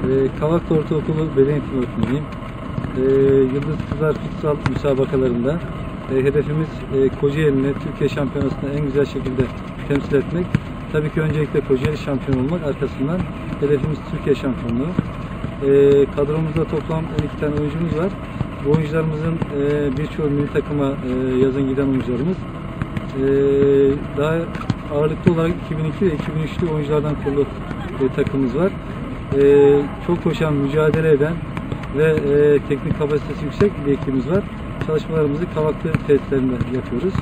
Ee, Kavaklı Ortaokulu Beden Eğitimi Öğretmeniyim. Ee, Yıldız Kızlar Futsal müsabakalarında e, hedefimiz e, Kocaeli'ni Türkiye Şampiyonası'nda en güzel şekilde temsil etmek. Tabii ki öncelikle Kocaeli şampiyon olmak, arkasından hedefimiz Türkiye şampiyonluğu. Ee, kadromuzda toplam 12 tane oyuncumuz var. Bu oyuncularımızın e, birçoğu milli takıma e, yazın giden oyuncularımız. Ee, daha ağırlıklı olarak 2002 ve 2003'lü oyunculardan kurulu e, takımımız var. Ee, çok koşan, mücadele eden ve e, teknik kapasitesi yüksek bir ekibimiz var. Çalışmalarımızı Kavaklı tesislerinde yapıyoruz.